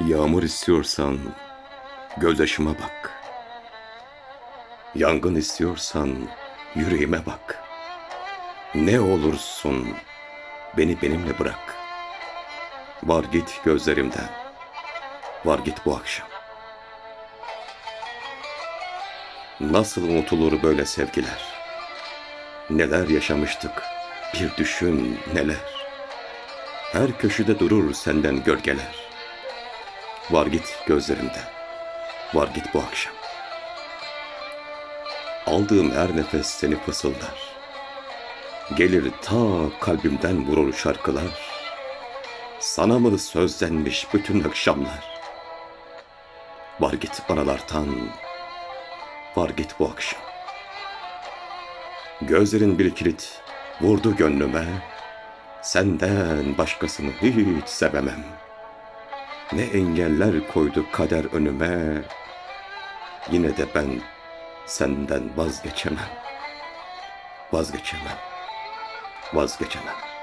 Yağmur istiyorsan gözyaşıma bak. Yangın istiyorsan yüreğime bak. Ne olursun beni benimle bırak. Var git gözlerimden. Var git bu akşam. Nasıl unutulur böyle sevgiler? Neler yaşamıştık? Bir düşün neler. Her köşede durur senden gölgeler. Var git gözlerimden. Var git bu akşam. Aldığım her nefes seni fısıldar. Gelir ta kalbimden vurur şarkılar. Sana mı sözlenmiş bütün akşamlar? Var git analardan. Var git bu akşam. Gözlerin bir kilit vurdu gönlüme. Senden başkasını hiç sevemem. Ne engeller koydu kader önüme. Yine de ben senden vazgeçemem. Vazgeçemem. Vazgeçemem.